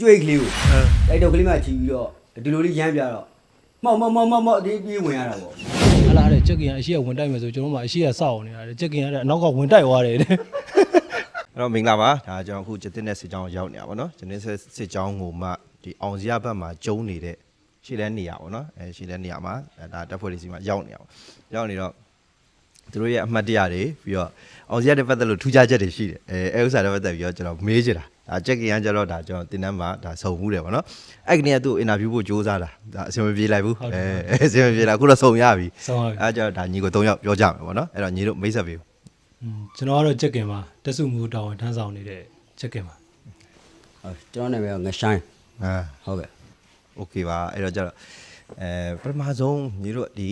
ကြွကြွကလေးကိုတိုက်တော့ကလေးမှချီပြီးတော့ဒီလိုလေးရမ်းပြတော့မောက်မောက်မောက်မောက်မောက်ဒီပြေးဝင်ရတာပေါ့ဟလာတဲ့ချက်ကင်ကအရှိကဝင်တိုက်မယ်ဆိုကျွန်တော်မှအရှိကစောက်နေတာတဲ့ချက်ကင်ကတဲ့အနောက်ကဝင်တိုက်သွားတယ်တဲ့အဲ့တော့မင်္ဂလာပါဒါကျွန်တော်အခုကျတင်တဲ့စစ်ကြောင်းရောက်နေတာဗောနော်ကျတင်တဲ့စစ်ကြောင်းကိုမှဒီအောင်စရဘက်မှာကျုံနေတဲ့ရှေ့လဲနေရဗောနော်အဲရှေ့လဲနေရမှာအဲဒါတပ်ဖွဲ့တွေစီမှာရောက်နေတာဗောရောက်နေတော့သူတို့ရဲ့အမှတ်တရတွေပြီးတော့အောင်စရတဲ့ပတ်သက်လို့ထူးခြားချက်တွေရှိတယ်အဲအဲဥစ္စာတွေပတ်သက်ပြီးတော့ကျွန်တော်မေးချင်တာ ဒါချက်ကင်ကကျတော့ဒါကျွန်တော်တင်တန်းမှာဒါစုံမှုတယ်ဗောနော်အဲ့ကနေကသူ့အင်တာဗျူးဖို့စူးစမ်းတာဒါအဆင်မပြေလိုက်ဘူးအဲအဆင်မပြေလိုက်အခုတော့စုံရပြီ ဆောင်းပါပြီ အဲကျတော့ဒါညီကို၃ယောက်ပြောကြမယ်ဗောနော်အဲ့တော့ညီတို့မိတ်ဆက်ပေးဦး อืมကျွန်တော်ကတော့ချက်ကင်မှာတက်စုမှုတောင်းဝန်ထမ်းဆောင်နေတဲ့ချက်ကင်မှာ ဟုတ်ကျွန်တော်နာမည်ကငဆိုင် အာ ဟုတ်ကဲ့ โอเคပါအဲ့တော့ကျတော့အဲပထမဆုံးညီတို့ဒီ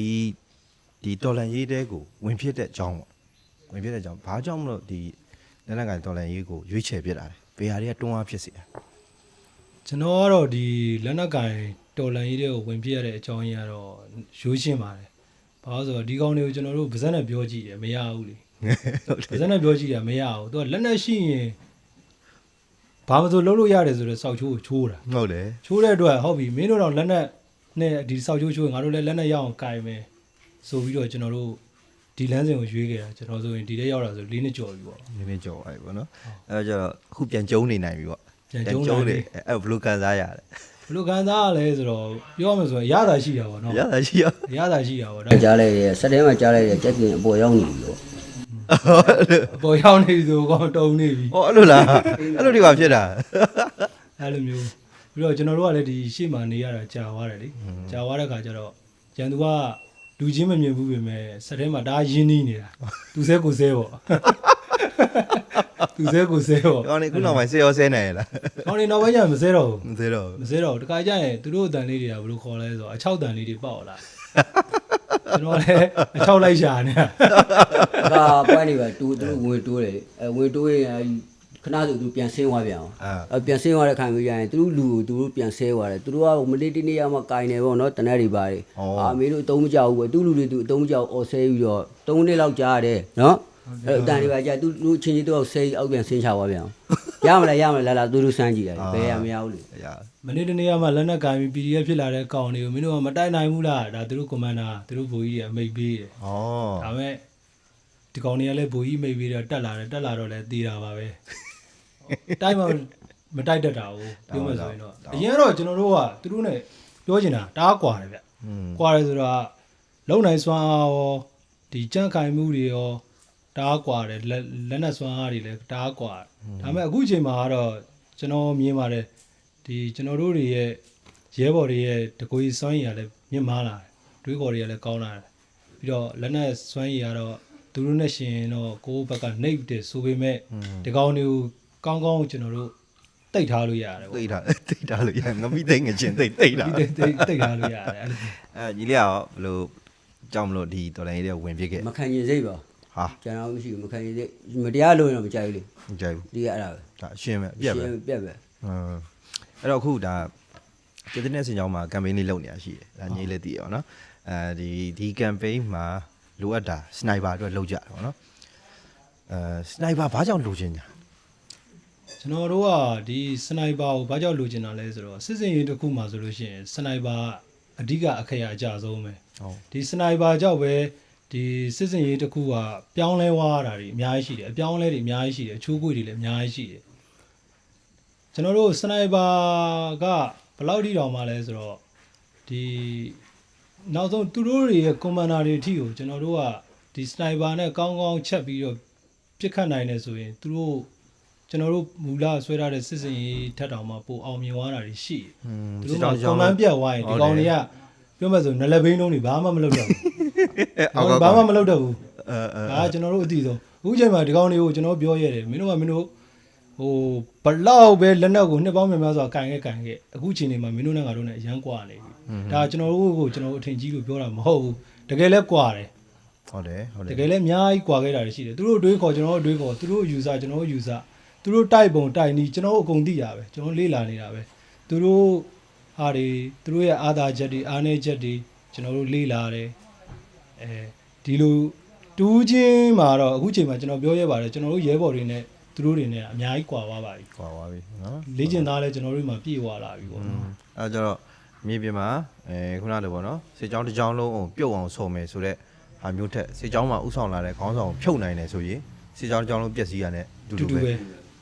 ဒီတော်လန်ရေးတဲကိုဝင်ဖြစ်တဲ့အကြောင်းပေါ့ဝင်ဖြစ်တဲ့အကြောင်းဘာကြောင့်မလို့ဒီလက်နက်ကန်တော်လန်ရေးကိုရွေးချယ်ဖြစ်လာ တယ်ဘေဟာတွေကတွန်းအားဖြစ်စေတာကျွန်တော်ကတော့ဒီလက်နက်ကင်တော်လန်ရေးတွေကိုဝင်ပြရတဲ့အကြောင်းကြီးကတော့ရိုးရှင်းပါတယ်ဘာလို့ဆိုတော့ဒီကောင်တွေကိုကျွန်တော်တို့ဗဇက်နဲ့ပြောကြည့်တယ်မရဘူးလေဟုတ်ဗဇက်နဲ့ပြောကြည့်တယ်မရဘူးသူကလက်နဲ့ရှိရင်ဘာမှမဆိုလုပ်လို့ရတယ်ဆိုတော့စောက်ချိုးကိုချိုးတာဟုတ်တယ်ချိုးတဲ့အတွက်ဟုတ်ပြီမင်းတို့တော့လက်နဲ့နဲ့ဒီစောက်ချိုးချိုးရင်ငါတို့လည်းလက်နဲ့ရအောင်ကင်မယ်ဆိုပြီးတော့ကျွန်တော်တို့ ဒီလမ်းစဉ်ကိုရွေးခဲ့တာကျွန်တော်ဆိုရင်ဒီထဲရောက်တာဆို၄နှစ်ကျော်ပြီပေါ့နည်းနည်းကြော်အဲ့ပေါ့နော်အဲ့တော့ကျတော့အခုပြန်ကျုံနေနိုင်ပြီပေါ့ပြန်ကျုံးနေပြီတယ်အဲ့ဘယ်လိုကန်စားရလဲဘယ်လိုခံစားရလဲဆိုတော့ပြောရမယ်ဆိုရင်ရတာရှိတာပေါ့နော်ရတာရှိရရတာရှိတာပေါ့ဒါကြားလိုက်ရစက်တဲမှာကြားလိုက်ရချက်ကင်အပေါ်ရောက်နေပြီပေါ့အပေါ်ရောက်နေပြီဆိုတော့တုံနေပြီဟောအဲ့လိုလားအဲ့လိုဒီပါဖြစ်တာအဲ့လိုမျိုးပြီးတော့ကျွန်တော်တို့ကလည်းဒီရှေ့မှာနေရတာကြာသွားတယ်လေကြာသွားတဲ့ခါကျတော့ကျန်သူက လူချင်းမမြင်ဘူးပြင်မဲ့စက်ထဲမှာဒါရင်းနှီးနေတာသူစဲကိုစဲပေါ့သူစဲကိုစဲပေါ့ကောင်းနေခုနောက်ပိုင်းစေရောဆဲနိုင်ရလား။ကောင်းနေနောက်ပိုင်းကျရင်မစဲတော့ဘူးမစေတော့။မစဲတော့ဘူး။တခါကျရင်သူတို့အတန်လေးတွေကဘယ်လိုခေါ်လဲဆိုတော့အချောက်တန်လေးတွေပေါက်လာ။ကျွန်တော်လည်းအချောက်လိုက်ရှာနေတာအခါပွိုင်းနေပါတူသူတို့ဝင်တိုးတယ်အဲဝင်တိုးရင် ခဏဆိုသူပြန်ဆင်းသွားပြန်အောင်အာအဲပြန်ဆင်းသွားတဲ့ခါမျိုးကျရင်သူတို့လူကိုသူတို့ပြန်ဆဲသွားတယ်သူတို့ကမလေးတနေ့ရမှကင်နေပေါ့နော်တနက်တွေပါတယ်အာမင်းတို့အတုံးမကြောက်ဘူးပဲသူ့လူတွေသူအတုံးမကြောက်အော်ဆဲပြီးတော့၃နှစ်လောက်ကြာရတယ်နော်အဲအတန်တွေပါကြာသူတို့ချင်းချင်းတို့ဆဲအောက်ပြန်ဆင်းချသွားပြန်အောင်ရမလားရမလားလာလာသူတို့စမ်းကြည့်ရတယ်ဘယ်ရမရဘူးလေရ။မနေ့တနေ့ကမှလက်နက်ကင်ပြီး PDF ဖြစ်လာတဲ့ကောင်တွေကိုမင်းတို့ကမတိုက်နိုင်ဘူးလား။ဒါသူတို့ကွန်မန်ဒါသူတို့ဘူကြီးတွေအမိတ်ပေးတယ်ဩ။ဒါပေမဲ့ဒီကောင်တွေကလည်းဘူကြီးမိတ်ပေးတော့တက်လာတယ်တက်လာတော့လည်းတည်တာပါပဲ။ တိုက်မှမတိုက်တတ်တာဘူးပြောမယ်ဆိုရင်တော့အရင်တော့ကျွန်တော်တို့ကသူတို့ ਨੇ ပြောချင်တာတအားကွာတယ်ဗျ။ကွာတယ်ဆိုတာလုံနိုင်စွမ်းအားရောဒီကြန့်ခိုင်မှုတွေရောတအားကွာတယ်လက်နက်စွမ်းအားတွေလည်းတအားကွာဒါပေမဲ့အခုချိန်မှာကတော့ကျွန်တော်မြင်ပါတယ်ဒီကျွန်တော်တို့တွေရဲ့ရဲဘော်တွေရဲ့တကွေစွမ်းရည်ကလည်းမြင့်မားလာတယ်တွေးခေါ်တွေကလည်းကောင်းလာတယ်ပြီးတော့လက်နက်စွမ်းရည်ကတော့သူတို့နဲ့ရှင်တော့ကိုယ့်ဘက်ကနှိပ်တယ်ဆိုပေမဲ့ဒီကောင်တွေကို ကောင်းကောင်းကျွန်တော်တို့တိတ်ထားလို့ရတယ်ပေါ့သိတာသိတာလို့ရငမိသိငချင်းသိသိတာတိတ်တိတ်တိတ်ထားလို့ရတယ်အဲ့လိုအဲညီလေးရောဘယ်လိုကြောက်မလို့ဒီတော်လိုင်းလေးဝင်ဖြစ်ခဲ့မခံရင်စိတ်ပါဟာကျွန်တော်မရှိဘူးမခံရင်စိတ်မတရားလို့ရင်တော့မကြိုက်ဘူးလေမကြိုက်ဘူးဒီကအဲ့ဒါပဲဒါအရှင်းပဲပြက်ပဲရှင်းပြက်ပဲဟမ်အဲ့တော့အခုဒါကျတဲ့နေ့စင်ကြောင်းမှာ campaign လေးလုပ်နေတာရှိတယ်ဒါညီလေးသိရပါတော့အဲဒီဒီ campaign မှာလိုအပ်တာ sniper အတွက်လုပ်ကြတယ်ပေါ့နော်အဲ sniper ဘာကြောင့်လိုချင်ညာ ကျွန်တော်တို့ကဒီစနိုက်ပါကိုဘာကြောင့်လိုချင်တာလဲဆိုတော့စစ်စင်ရေးတစ်ခုမှဆိုလို့ရှိရင်စနိုက်ပါအဓိကအခရာအကြဆုံးပဲဟုတ်ဒီစနိုက်ပါကြောင့်ပဲဒီစစ်စင်ရေးတစ်ခုကပြောင်းလဲသွားတာတွေအများကြီးရှိတယ်အပြောင်းလဲတွေအများကြီးရှိတယ်အချိုးကွေတွေလည်းအများကြီးရှိတယ်ကျွန်တော်တို့စနိုက်ပါကဘယ်လောက်ထိတောင်မှလဲဆိုတော့ဒီနောက်ဆုံးသူတို့တွေရဲ့ကွန်မန်ဒါတွေအထိကိုကျွန်တော်တို့ကဒီစနိုက်ပါနဲ့ကောင်းကောင်းချက်ပြီးတော့ပြစ်ခတ်နိုင်တယ်ဆိုရင်သူတို့ ကျွန်တော်တို့မူလဆွဲထားတဲ့စစ်စင်ရေးထက်တောင်မှပိုအောင်မြင်သွားတာတွေရှိတယ်อืมသူတို့ကကွန်မန်ပြတ်သွားရင်ဒီကောင်တွေကပြောမှဆိုနလက်ဘိန်းလုံးတွေဘာမှမလုပ်တော့ဘူးအောက်ကဘာမှမလုပ်တော့ဘူးအဲအဲဒါကကျွန်တော်တို့အသိဆုံးအခုချိန်မှာဒီကောင်တွေကိုကျွန်တော်ပြောရတယ်မင်းတို့ကမင်းတို့ဟိုဘလောက်ပဲလက်နက်ကိုနှစ်ပေါင်းများများစွာကန်ခဲ့ကန်ခဲ့အခုချိန်နေမှာမင်းတို့နဲ့ငါတို့နဲ့အရန်ကွာနေပြီဒါကျွန်တော်တို့ကိုကျွန်တော်တို့အထင်ကြီးလို့ပြောတာမဟုတ်ဘူးတကယ်လဲကွာတယ်ဟုတ်တယ်ဟုတ်တတယ်ကယ်လဲအများကြီးကွာခဲ့တာတွေရှိတယ်သူတို့အတွေးခေါ်ကျွန်တော်တို့အတွေးခေါ်သူတို့ user ကျွန်တော်တို့ user သူတို့တိုက်ပုံတိုက်နီးကျွန်တော်တို့အကုန်သိတာပဲကျွန်တော်လေ့လာနေတာပဲသူတို့ဟာတွေသူတို့ရဲ့အာသာချက်တွေအားနည်းချက်တွေကျွန်တော်တို့လေ့လာတယ်အဲဒီလိုတူးချင်းမှာတော့အခုချိန်မှာကျွန်တော်ပြောရပါတယ်ကျွန်တော်တို့ရဲဘော်တွေနဲ့သူတို့တွေနဲ့အများကြီးကွာသွားပါပြီကွာပါပြီနော်လေ့ကျင့်သားလည်းကျွန်တော်တို့မှာပြည့်ဝလာပြီပေါ့နော်အဲကြတော့မြေပြင်မှာအဲခုနလိုပေါ့နော်စေချောင်းတစ်ချောင်းလုံးအောင်ပြုတ်အောင်ဆော်မယ်ဆိုတော့ဟာမျိုးထက်စေချောင်းမှာဥဆောင်လာတဲ့ခေါင်းဆောင်ကိုဖြုတ်နိုင်တယ်ဆိုရင်စေချောင်းတစ်ချောင်းလုံးပျက်စီးရတဲ့တူတူတူတူပဲပဲ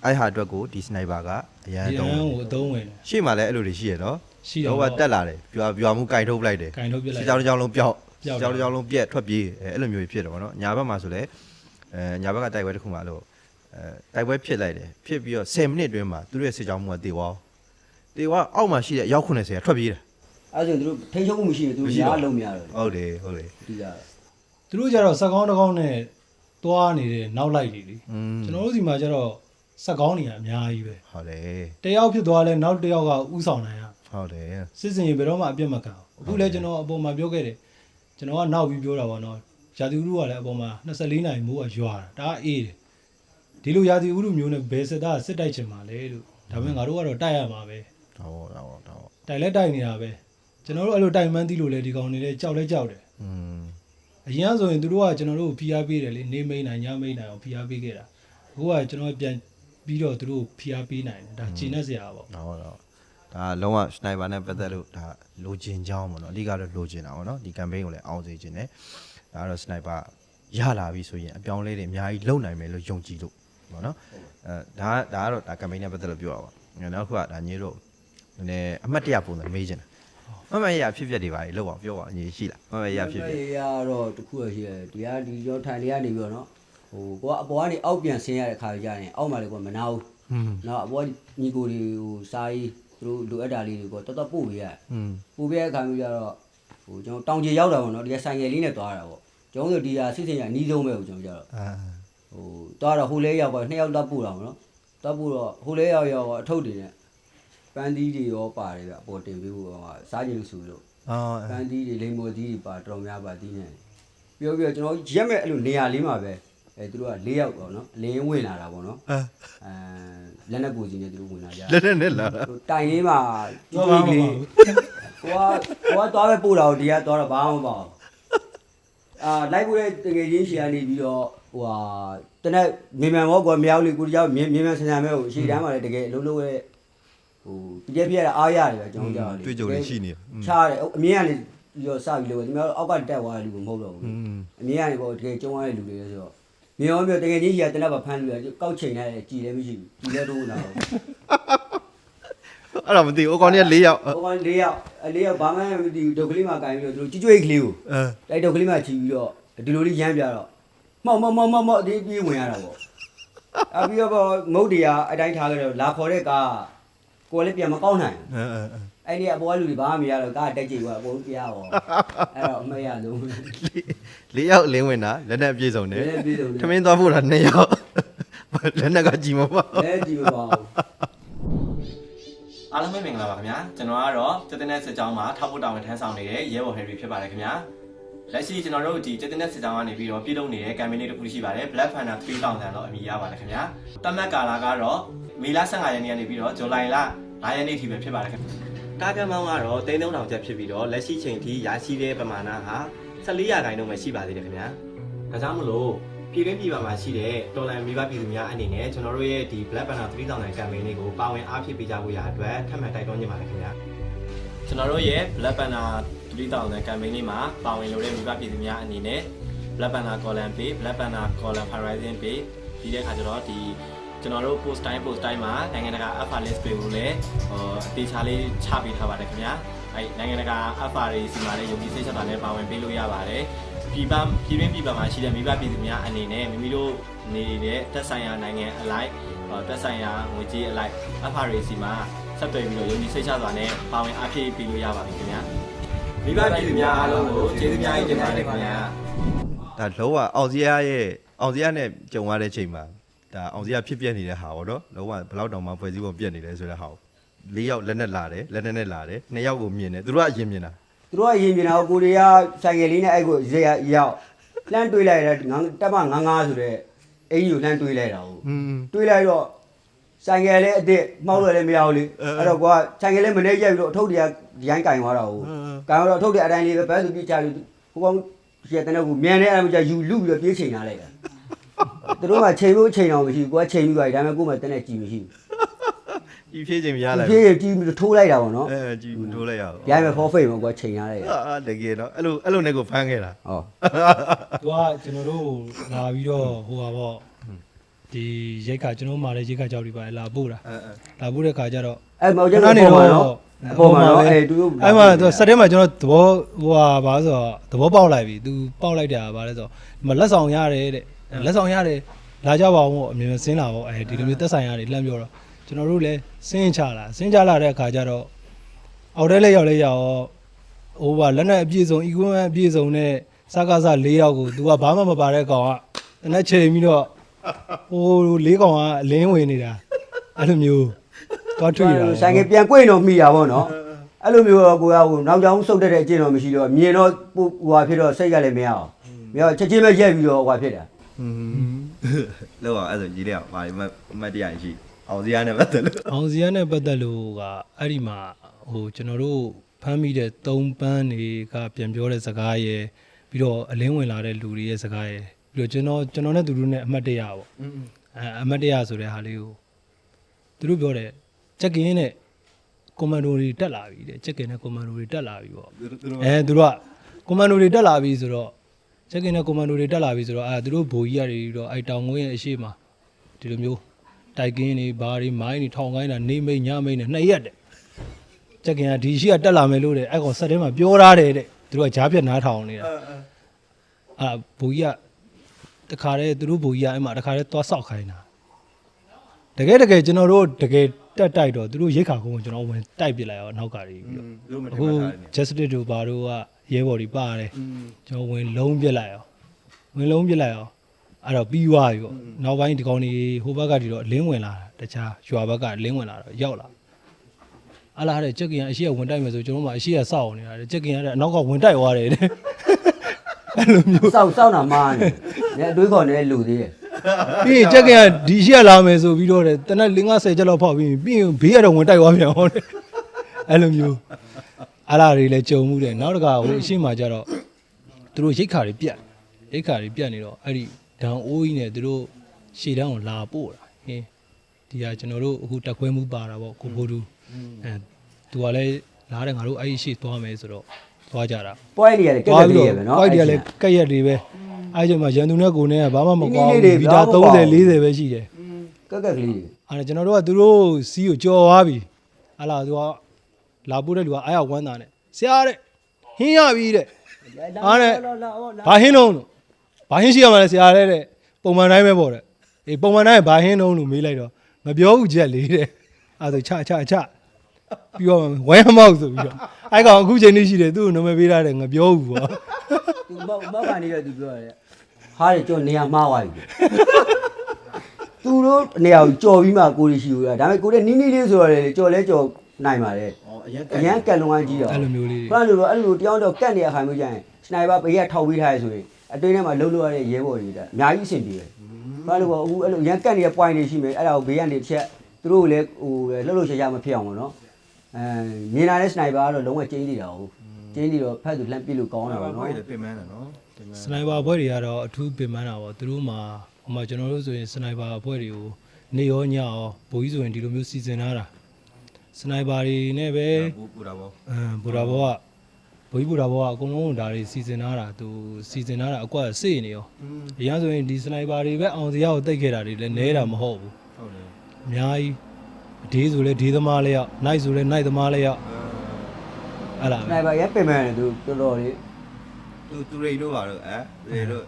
အဲ့ဟာအတွက်ကိုဒီစနိုက်ပါကအရန်ဒီအတုံးရန်ကိုအသုံးဝင်တယ်ရှေ့မှာလည်းအဲ့လိုတွေရှိရနော်ရှိတော့တော့တက်လာတယ်ပြွာပြွာမှုကင်ထုတ်ပလိုက်တယ်ကင်ထုတ်ပြလိုက်စေချောင်းတစ်ချောင်းလုံးပျောက်ပျောက်စေချောင်းတစ်ချောင်းလုံးပြက်ထွက်ပြေးအဲအဲ့လိုမျိုးဖြစ်တယ်ပေါ့နော်ညာဘက်မှာဆိုလည်းအဲညာဘက်ကတိုက်ပွဲတစ်ခုမှလို့အဲတိုက်ပွဲဖြစ်လိုက်တယ်ဖြစ်ပြီးတော့10မိနစ်အတွင်းမှာသူတို့ရဲ့စေချောင်းမှုကတေသွားတေသွားအောက်မှာရှိတဲ့အယောက်90ကထွက်ပြေးတယ်အဲ့ဆိုရင်သူတို့ထိန်းချုပ်မှုမရှိရင်သူတို့မရှိတော့ရားလုံးမရတော့ဟုတ်တယ်ဟုတ်တယ်ဒီကသူတို့ကြတော့စက်ကောင်းတစ်ကောင်းနဲ့သွားနေတဲ့နောက်လိုက်တွေလေอืมကျွန်တော်တို့ဒီမှာကျတော့ စက်ကောင်းတွေကအများကြီးပဲဟုတ်တယ်တယောက်ဖြစ်သွားလဲနောက်တစ်ယောက်ကဥဆောင်နိုင်ရဟုတ်တယ်စစ်စင်ရေဘယ်တော့မှအပြတ်မခံဘူးအခုလဲကျွန်တော်အပေါ်မှာပြောခဲ့တယ်ကျွန်တော်ကနောက်ပြီးပြောတာပါနော်ရာသီဥတုကလည်းအပေါ်မှာ24နာရီမိုးကရွာတာဒါကအေးတယ်ဒီလိုရာသီဥတုမျိုးနဲ့ဘယ်စစ်သားစစ်တိုက်ချင်မှာလဲလို့ဒါပေမဲ့ငါတို့ကတော့တိုက်ရမှာပဲတော့တော့တော့တိုက်လဲတိုက်နေတာပဲကျွန်တော်တို့အဲ့လိုတိုက်မှန်းသိလို့လဲဒီကောင်တွေလဲကြောက်လဲကြောက်တယ်อืมအရင်ကဆိုရင်သူတို့ကကျွန်တော်တို့ကိုဖိအားပေးတယ်လေနေမိန်နိုင်ညမိန်နိုင်အောင်ဖိအားပေးခဲ့တာအခုကကျွန်တော်ပြန် ပြီးတော့သူတို့ကိုဖိအားပေးနိုင်တယ်ဒါဂျင်းနဲ့စရာပေါ့တော့တော့ဒါလုံးဝစနိုက်ပါနဲ့ပတ်သက်လို့ဒါလိုချင်ကြောင်းပေါ့နော်အဓိကတော့လိုချင်တာပေါ့နော်ဒီ campaign ကိုလည်းအောင်စေချင်တယ်ဒါကတော့စနိုက်ပါရလာပြီဆိုရင်အပြောင်းလဲတွေအများကြီးလုံနိုင်မယ်လို့ယုံကြည်လို့ပေါ့နော်အဲဒါဒါကတော့ဒါ campaign နဲ့ပတ်သက်လို့ပြောတာပါနောက်တစ်ခုကဒါညီတို့နည်းနည်းအမှတ်တရပုံစံမေးချင်တာမမရဖြစ်ဖြစ်တွေပါလေလောက်အောင်ပြောပါအညီရှိလားမမရဖြစ်ဖြစ်ရတော့တခုရရှိတယ်ဒီကဒီရောထိုင်နေရနေပြီးတော့နော် ဟိုကိုကအပေါ်ကနေအောက်ပြန်ဆင်းရတဲ့ခါကြရင်အောက်မှာလည်းကိုမနာဘူး။နော်အပေါ်ညီကိုတွေဟိုစားရေးသူတို့လိုအပ်တာလေးတွေကိုတော်တော်ပို့ပေးရတယ်။ပို့ပေးတဲ့အခါမျိုးကျတော့ဟိုကျွန်တော်တောင်ကျေရောက်တာပေါ့နော်ဒီကဆိုင်ငယ်လေးနဲ့သွားတာပေါ့။ကျွန်တော်တို့ဒီဟာစစ်စင်ရနီးဆုံးပဲကိုကျွန်တော်ကြတော့ဟိုသွားတော့ဟိုလဲရောက်ပါနှစ်ယောက်တက်ပို့တာပေါ့နော်။တက်ပို့တော့ဟိုလဲရောက်ရောက်အထုပ်တွေနဲ့ပန်းသီးတွေရောပါတယ်ဗျအပေါ်တင်ပေးဖို့ဟိုစားကြည့်လို့ဆိုလို့အော်ပန်းသီးတွေလိမ္မော်သီးတွေပါတော်များပါသီးနေပြောပြီးတော့ကျွန်တော်ရက်မဲ့အဲ့လိုနေရာလေးမှာပဲ အဲသူတို့က၄ယောက်ပေါ့နော်အလင်းဝင်လာတာပေါ့နော်အဲအဲလက်နဲ့ပူစီနဲ့သူတို့ဝင်လာကြလက်နဲ့နဲ့လာတာဟိုတိုင်လေးမှာတော့ကျွေးပါကလေးဘူးကိုကကိုကသွားပဲပို့တာကိုဒီကသွားတော့ဘာမှမပေါ့အာလိုက်ပို့တဲ့တကယ်ချင်းရှီကနေပြီးတော့ဟိုဟာတနက်မြေမြန်ဘောကွာမြောက်လေးကိုတယောက်မြေမြေမြန်ဆန်ဆန်ပဲဟိုရှီတန်းမှာလည်းတကယ်အလုံးလုံးရဲ့ဟိုပြည့်ပြည့်ရအားရတယ်ပဲကျွန်တော်ကြောက်တယ်တွေ့ကြုံနေရှိနေချားတယ်အမြင်ကနေပြီးတော့စပြီးလို့ဒီမှာအောက်ကတက်သွားတဲ့လူကမဟုတ်တော့ဘူးอืมအမြင်ကနေပေါ့တကယ်ကျုံရတဲ့လူတွေလဲဆိုတော့ မြေရောမြေတကယ်ချင်းရှီကတနက်ပါဖမ်းလို့ရကောက်ချိန်လိုက်ကြည်လည်းမရှိဘူးကြည်လည်းတော့လာတော့အဲ့တော့မသိဘူးအကောင်ကြီးက၄ယောက်ဟိုကောင်၄ယောက်အဲ၄ယောက်ဘာမှမသိဘူးဒုတ်ကလေးမှာကင်ပြီးတော့သူတို့ကြွကြွိတ်ကလေးကိုအဲတိုက်ဒုတ်ကလေးမှာချီပြီးတော့ဒီလိုလေးရမ်းပြတော့မောက်မောက်မောက်မောက်မောက်ဒီပြေးဝင်ရတာပေါ့အပြီးတော့မုတ်တရားအတိုင်းထားခဲ့တော့လာခေါ်တဲ့ကားကိုယ်လည်းပြန်မကောင်းနိုင်အဲအဲအဲ့ဒီအပေါ်ကလူတွေဘာမှမရတော့ကားတက်ကြည့်သွားအကုန်ပြရပါအဲ့တော့အမေရလုံး ၄ယောက်လင်းဝင်တာလက်နဲ့ပြေဆုံးတယ်လည်းပြေးဆုံးထမင်းသွားဖို့တာ၂ယောက်လက်နဲ့ကကြည်မပါလည်းကြည့်မပါဘူးအားလုံးပဲမင်္ဂလာပါခင်ဗျာကျွန်တော်ကတော့တက်တဲ့စစ်ကြောင်းမှာထောက်ဖို့တာဝန်ထမ်းဆောင်နေတဲ့ရဲဘော်ဟယ်ရီဖြစ်ပါတယ်ခင်ဗျာလက်ရှိကျွန်တော်တို့ဒီတက်တဲ့စစ်ကြောင်းကနေပြီးတော့ပြည်လုံးနေတဲ့ campaign လေးတစ်ခုရှိပါတယ် Black Panther 3000တော့အမည်ရပါတယ်ခင်ဗျာတတ်မှတ်ကာလကတော့မေလ15ရက်နေ့ကနေပြီးတော့ဇူလိုင်လ9ရက်နေ့ထိပဲဖြစ်ပါတယ်ခင်ဗျာတာဂက်မောင်းကတော့3000ကျပ်ဖြစ်ပြီးတော့လက်ရှိချိန်ထိရရှိတဲ့ပမာဏဟာ 14ရာခိုင်နှုန်းပဲရှိပါသေးတယ်ခင်ဗျာဒါကြောင့်မလို့ပြည်တွင်းပြည်ပမှာရှိတဲ့တော်လန်မိဘပြည်သူများအနေနဲ့ကျွန်တော်တို့ရဲ့ဒီ Black Panther 3000 campaign လေးကိုပါဝင်အားဖြည့်ပေးကြဖို့ရအတွက်ထပ်မံတိုက်တွန်းနေပါတယ်ခင်ဗျာကျွန်တော်တို့ရဲ့ Black Panther 3000 campaign လေးမှာပါဝင်လို့တဲ့မိဘပြည်သူများအနေနဲ့ Black Panther column page Black Panther column horizon page ပြီးတဲ့အခါကျတော့ဒီကျွန်တော်တို့ post time post time မှာနိုင်ငံတကာ alpha list တွေကိုလည်းဟိုအသေးချာလေးချပေးထားပါတယ်ခင်ဗျာ အဲနိုင်ငံတကာ alpha တွေစီမှာလည်းယုံကြည်စိတ်ချတာနဲ့ပါဝင်ပေးလို့ရပါတယ်ပြည်ပပြည်တွင်းပြည်ပမှာရှိတဲ့မိဘပြည်သူများအနေနဲ့မိမိတို့နေတဲ့သက်ဆိုင်ရာနိုင်ငံအလိုက်ဟိုသက်ဆိုင်ရာငွေကြေးအလိုက် alpha တွေစီမှာဆက်သွယ်ပြီးတော့ယုံကြည်စိတ်ချစွာနဲ့ပါဝင်အားဖြည့်ပေးလို့ရပါပြီခင်ဗျာမိဘပြည်သူများအားလုံးကိုကျေးဇူးများကြီးတင်ပါတယ်ခင်ဗျာဒါလုံးဝအောင်စရာရဲ့အောင်စရာနဲ့ကြုံရတဲ့ချိန်မှာဒါအောင်စရာဖြစ်ပြနေတဲ့ဟာပေါ့နော်လုံးဝဘယ်လောက်တောင်မှဖွဲ့စည်းပုံပြက်နေလဲဆိုတဲ့ဟာကို ၄ယောက်လက်နဲ့လာတယ်လက်နဲ့နဲ့လာတယ်၂ယောက်ကိုမြင်တယ်သူတို့ကအရင်မြင်တာသူတို့ကရင်မြင်တာကိုကိုရီးယားဆိုင်ကယ်လေးနဲ့အဲ့ကိုရေရောက်လှမ်းတွေးလိုက်တယ်ငန်းတက်မငန်းငါဆိုတဲ့အင်ကြီးကိုလှမ်းတွေးလိုက်တာဟုတ်อืมတွေးလိုက်တော့ဆိုင်ကယ်လည်းအစ်စ်မှောက်လို့လည်းမရဘူးလေအဲ့တော့ကွာဆိုင်ကယ်လည်းမနေရက်ပြီးတော့အထုပ်တွေကဒီတိုင်းကင်သွားတာဟုတ်ကင်တော့အထုပ်တွေအတိုင်းလေးပဲဘယ်သူပြချပြီးဟိုကောင်ရှက်တဲ့ကူမြန်နေအဲ့မှာယူလူပြီးတော့ပြေးချိန်လာလိုက်တာသူတို့ကချိန်လို့ချိန်အောင်မရှိဘူးကိုကချိန်ပြီးသွားပြီဒါပေမဲ့ကို့မှာတနဲ့ကြည်မရှိ ဒီဖြည့်ခြင်းမရဘူးလိုက်ဖြည်းဖြည်းကြည်ပြီးထိုးလိုက်တာပေါ့နော်အဲကြည့်ထိုးလိုက်ရအောင်ရိုင်းမဲ့ forfeit မှာကိုကချိန်ရလိုက်တာအာတကယ်တော့အဲ့လိုအဲ့လိုနဲ့ကိုဖမ်းခဲ့တာဟောသူကကျွန်တော်တို့လာပြီးတော့ဟိုပါပေါ့ဒီရိတ်ခါကျွန်တော်မှလည်းရိတ်ခါကြောက်ပြီးပါလာပို့တာအဲအဲ လာပို့တဲ့ခါကျတော့ အဲ့မောင်ကျန်နေတော့နော်အပေါ်မှာနော်အဲ့သူတို့အဲ့မှာသူစက်ထဲမှာကျွန်တော်သဘောဟိုဟာဘာဆိုတော့သဘောပေါက်လိုက်ပြီသူပေါက်လိုက်တာဘာလဲဆိုတော့ဒီမှာလက်ဆောင်ရတယ်တဲ့လက်ဆောင်ရတယ်လာကြပါအောင်ပေါ့အမြင်ဆင်းလာပေါ့အဲဒီလိုမျိုးတက်ဆိုင်ရတယ်လှမ်းပြောတော့ ကျွန်တော်တို့လည်းဆင်းချလာဆင်းချလာတဲ့အခါကျတော့အောက်ထဲလေးရောက်လေးရောက်ဟိုပါလက်နဲ့အပြည့်စုံ equipment အပြည့်စုံနဲ့စကားစ၄ယောက်ကို तू ကဘာမှမပါတဲ့ကောင်ကတနက်ချိန်ပြီးတော့ဟိုလေးကောင်ကအလင်းဝင်နေတာအဲ့လိုမျိုးသွားထွေတာဆိုင်ကပြန်꿰တော့မိတာပေါ့နော်အဲ့လိုမျိုးတော့ကိုကဟိုနောက်ကြောင်စုတ်တဲ့အကျင့်တော့မရှိတော့မြင်တော့ဟိုဟာဖြစ်တော့စိတ်ကလည်းမရအောင်မရချက်ချင်းပဲရက်ပြီးတော့ဟိုဖြစ်တာလောက်အောင်အဲ့ဆိုကြီးလေးအောင်ဘာမှမတ်တရားရှိ အောင်စီရနဲ့ပတ်သက်လို့အောင်စီရနဲ့ပတ်သက်လို့ကအဲ့ဒီမှာဟိုကျွန်တော်တို့ဖမ်းမိတဲ့သုံးပန်းတွေကပြန်ပြောတဲ့စကားရယ်ပြီးတော့အလင်းဝင်လာတဲ့လူတွေရဲ့စကားရယ်ပြီးတော့ကျွန်တော်ကျွန်တော်နဲ့သူတို့နဲ့အမှတ်တရပေါ့အဲအမှတ်တရဆိုတဲ့ဟာလေးကိုသူတို့ပြောတယ်ချက်ကင်းနဲ့ကွန်မန်ဒိုတွေတက်လာပြီတဲ့ချက်ကင်းနဲ့ကွန်မန်ဒိုတွေတက်လာပြီပေါ့သူတို့အဲသူတို့ကကွန်မန်ဒိုတွေတက်လာပြီဆိုတော့ချက်ကင်းနဲ့ကွန်မန်ဒိုတွေတက်လာပြီဆိုတော့အဲသူတို့ဘိုးကြီးရတယ်ပြီးတော့အဲတောင်ငွေရဲ့အရှိမဒီလိုမျိုး တိုက်ကင်းတွေဘာတွေမိုင်းတွေထောင်ကိုင်းတာနေမိတ်ညမိတ်နဲ့နှစ်ရက်တဲ့ချက်ကင်းကဒီရှိကတက်လာမယ်လို့တဲ့အဲကောင်ဆက်ထဲမှာပြောထားတယ်တဲ့သူတို့ကကြားပြတ်နားထောင်နေတာအာဘိုးကြီးကတခါတည်းသူတို့ဘိုးကြီးကအဲ့မှာတခါတည်းသွားဆောက်ခိုင်းတာတကယ်တကယ်ကျွန်တော်တို့တကယ်တက်တိုက်တော့သူတို့ရိတ်ခါကုန်းကိုကျွန်တော်ဝင်တိုက်ပစ်လိုက်အောင်နောက်ကတွေပြီးတော့သူတို့မထင်အခုမှတ်ထားနေ justice တို့ဘာတို့ကရဲဘော်တွေပါတယ်ကျွန်တော်ဝင်လုံးပြစ်လိုက်အောင်ဝင်လုံးပြစ်လိုက်အောင် အဲ့တော့ပြီးသွားပြီပေါ့နောက်ပိုင်းဒီကောင်တွေဟိုဘက်ကဒီတော့လင်းဝင်လာတာတခြားရွာဘက်ကလင်းဝင်လာတော့ရောက်လာအလားတဲ့ချက်ကင်ကအရှိကဝင်တိုက်မယ်ဆိုကျွန်တော်မှအရှိကစောက်အောင်နေတာတဲ့ချက်ကင်ကတဲ့အနောက်ကဝင်တိုက်သွားတယ်တဲ့အဲ့လိုမျိုးစောက်စောက်တာမားနေတယ်အတွေးခေါ်နေတဲ့လူသေးတယ်ပြီးရင်ချက်ကင်ကဒီရှိကလာမယ်ဆိုပြီးတော့တဲ့တနက်50ချက်လောက်ဖောက်ပြီးပြီးရင်ဘေးကတော့ဝင်တိုက်သွားပြန်အောင်တဲ့အဲ့လိုမျိုးအလားတွေလည်းကြုံမှုတယ်နောက်တစ်ခါဟိုအရှိမှကျတော့သူတို့ရိတ်ခါတွေပြတ်ရိတ်ခါတွေပြတ်နေတော့အဲ့ဒီ ဒံအိုးကြီးနဲ့သူတို့ရှေ့တန်းကိုလာပို့တာဟင်းဒီဟာကျွန်တော်တို့အခုတက်ခွဲမှုပါတာပေါ့ကိုဘိုးတူအဲသူကလည်းလာတယ်ငါတို့အဲ့ဒီရှေ့သွားမယ်ဆိုတော့သွားကြတာပွိုင်းတွေကလည်းကက်ကက်ကလေးရပဲနော်ကွိုက်တွေကလည်းကက်ရက်တွေပဲအဲ့ဒီမှာရန်သူနဲ့ကိုနဲ့ကဘာမှမကွာနီးဘူးနီးလေးဗီတာဘာမှမကွာ30 40ပဲရှိတယ်ကက်ကက်ကလေးတွေအဲ့ဒါကျွန်တော်တို့ကသူတို့စီးကိုကြော်သွားပြီဟာလာသူကလာပို့တဲ့လူကအားရဝမ်းသာနဲ့ဆရာတဲ့ဟင်းရပြီတဲ့အားနဲ့ဘာဟင်းလုံးလို့ ဘာဟင်းရှိရမှာလဲဆရာတဲ့တဲ့ပုံမှန်တိုင်းပဲပေါ့တဲ့အေးပုံမှန်တိုင်းဘာဟင်းလုံးလို့မေးလိုက်တော့မပြောဘူးချက်လေးတဲ့အဲ့ဒါဆိုချချချပြီးတော့ဝဲမောက်ဆိုပြီးတော့အဲ့ကောင်အခုချိန်နေရှိတယ်သူ့ကိုနံပါတ်ပေးထားတယ်ငါပြောဘူးပေါ့သူမောက်မောက်ကနေတော့သူပြောရတယ်ဟားတယ်ကျွန်တော်နေရာမှားသွားပြီသူတို့နေရာကိုကြော်ပြီးမှကိုရီရှိဘူးရဒါပေမဲ့ကိုရီနီးနီးလေးဆိုတော့လေကြော်လဲကြော်နိုင်ပါတယ်ဩအရင်အရန်ကက်လုံးဝကြီးတော့အဲ့လိုမျိုးလေးဘယ်လိုလဲအဲ့လိုတယောက်တော့ကတ်နေရခိုင်မျိုးကြရင်စနိုက်ပါဘေးကထောက်ပေးထားရဆိုရင် အတွင်းထဲမှာလှုပ်လို့ရတဲ့ရဲဘော်တွေကအများကြီးအဆင်ပြေတယ်ဘာလို့ပေါ့အခုအဲ့လိုရန်ကတ်နေတဲ့ point တွေရှိမယ်အဲ့ဒါကိုဘေးကနေတစ်ချက်သူတို့လည်းဟိုလှုပ်လို့ရှာရှာမဖြစ်အောင်ပေါ့နော်အဲမြင်လာတဲ့စနိုက်ပါကတော့လုံးဝကျင်းနေတာဟုတ်ကျင်းနေတော့ဖက်သူလှမ်းပစ်လို့ကောင်းတာပေါ့နော်ပြင်မန်းတယ်နော်ပြင်မန်းစနိုက်ပါဘွဲတွေကတော့အထူးပင်ပန်းတာပေါ့သူတို့မှာဟိုမှာကျွန်တော်တို့ဆိုရင်စနိုက်ပါဘွဲတွေကိုနေရောညရောဘိုးကြီးဆိုရင်ဒီလိုမျိုးစီစဉ်ထားတာစနိုက်ပါတွေနဲ့ပဲပူပူတာပေါ့အမ်ဘူရာဘောက ဘိုးကြီးဘူရာဘောကအကုန်လုံးဒါတွေစီစဉ်ထားတာသူစီစဉ်ထားတာအကွက်စေ့နေရောအရင်ဆိုရင်ဒီစနိုက်ပါတွေပဲအောင်စရာကိုတိတ်ခဲ့တာတွေလည်းနဲတာမဟုတ်ဘူးဟုတ်တယ်အများကြီးဒေးဆိုလဲဒေးသမားလေးရောက်နိုင်ဆိုလဲနိုင်သမားလေးရောက်အဲ့လားစပဲနိုက်ပါရပင်မယ်သူတော်တော်လေးသူသူရိတ်တို့ပါတော့အဲရိတ်တို့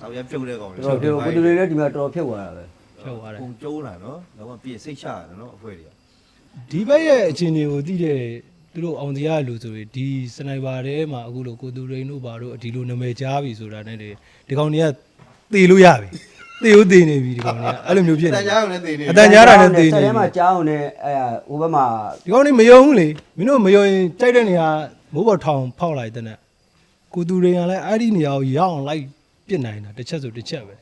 တော့ရပြုတ်တဲ့ကောင်တော်တော်ပြောကိုတူတွေလည်းဒီမှာတော်တော်ဖြုတ်သွားတာပဲဖြုတ်သွားတယ်ပုံကျိုးလာနော်တော့ပြည့်စိတ်ချရတယ်နော်အဖွဲတွေကဒီဘက်ရဲ့အခြေအနေကိုသိတဲ့ သူတို့အောင်စရာလူဆိုရင်ဒီစနိုက်ပါထဲမှာအခုလိုကိုသူရိန်တို့ဘာတို့ဒီလိုနာမည်ကြားပြီဆိုတာနဲ့ဒီဒီကောင်တွေကသေလို့ရပြီသေဦးသေနေပြီဒီကောင်တွေကအဲ့လိုမျိုးဖြစ်တနေန်ကြားရုံနဲ့တည်နေအတန်ကြားတာနဲ့သေနေစက်ပြီထဲမှာကြားအောင်နဲ့အဲဟိုဘက်မှာဒီကောင်တွေမယုံဘူးလေမင်းတို့မယုံရင်ကြိုက်တဲ့နေရာမိုးပေါ်ထောင်ဖောက်လိုက်တဲ့နဲ့ကိုသူရိန်ကလည်းအဲ့ဒီနေရာကိုရအောင်လိုက်ပြစ်နိုင်တာတစ်ချက်ဆိုတစ်ချက်ပဲ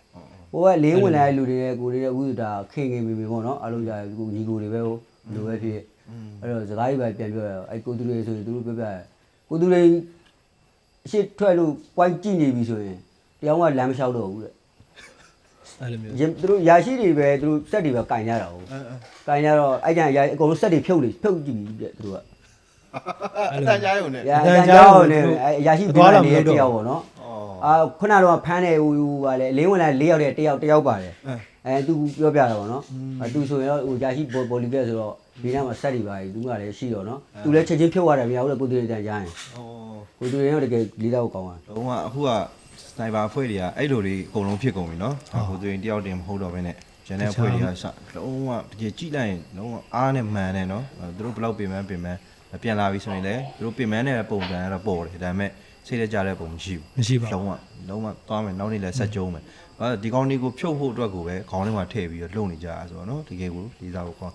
ဟိုကလေးဝင်လာတဲ့လူတွေရဲ့ကိုတွေရဲ့ဥဒတာခင်ခင်မီမီပေါ့နော်အားလုံးကြာကိုညီကိုတွေပဲဟိုလိုပဲဖြစ် အဲ့တော့စကားကြီးပဲပြန်ပြောရအောင်အဲ့ကိုသူတွေဆိုရင်သူတို့ပြောပြတယ်ကိုသူတွေအရှိထွက်လို့ point ကြည့်နေပြီဆိုရင်တရားကလမ်းမလျှောက်တော့ဘူးတဲ့အဲ့လိုမျိုးရင်သူတို့ယာရှိတွေပဲသူတို့စက်တွေပဲကင်ကြတာဟုတ်ကင်ကြတော့အဲ့ကြယာအကုန်လုံးစက်တွေဖြုတ်နေဖြုတ်ကြည့်ပြီတဲ့သူတို့ကအတန်ကြားရုံနဲ့ယာအတန်ကြောက်နေအဲ့ယာရှိပြန်နေတယောက်ပေါ့နော်ဩအာခုနကတော့ဖမ်းတယ်ဟိုဟိုပါလေအလင်းဝင်လာ၄ယောက်တည်းတယောက်တယောက်ပါတယ်အဲသူပြောပြတာပေါ့နော်အဲသူဆိုရင်တော့ဟိုယာရှိဘော်လီကက်ဆိုတော့ ဒီနားမှာစက်တွေပါသူကလည်းရှိတော့နော်သူလည်းချက်ချင်းဖြုတ်ရတယ်မရဘူးလေကိုသူတွေတန်ကြားရင်ဩကိုသူတွေတော့တကယ်လေးတော့ကောင်းတာလုံးဝအခုကစနိုက်ပါအဖွဲ့တွေကအဲ့လိုတွေအကုန်လုံးဖြစ်ကုန်ပြီနော်ဟိုသူရင်တယောက်တင်မဟုတ်တော့ဘဲနဲ့ကျန်တဲ့အဖွဲ့တွေကစလုံးဝတကယ်ကြည့်လိုက်ရင်လုံးဝအားနဲ့မှန်တယ်နော်သူတို့ဘလောက်ပြင်ပန်းပြင်ပန်းပြန်လာပြီဆိုရင်လည်းသူတို့ပြင်ပန်းတဲ့ပုံစံကတော့ပေါ်တယ်ဒါပေမဲ့စိတ်တကြတဲ့ပုံမရှိဘူးမရှိပါဘူးလုံးဝလုံးဝသွားမယ်နောက်နေ့လည်းဆက်ကြုံမယ်အဲဒီကောင်းလေးကိုဖြုတ်ဖို့အတွက်ကိုပဲခေါင်းထဲမှာထည့်ပြီးတော့လုံနေကြတာဆိုတော့နော်တကယ်ကိုလေးစားဖို့ကောင်း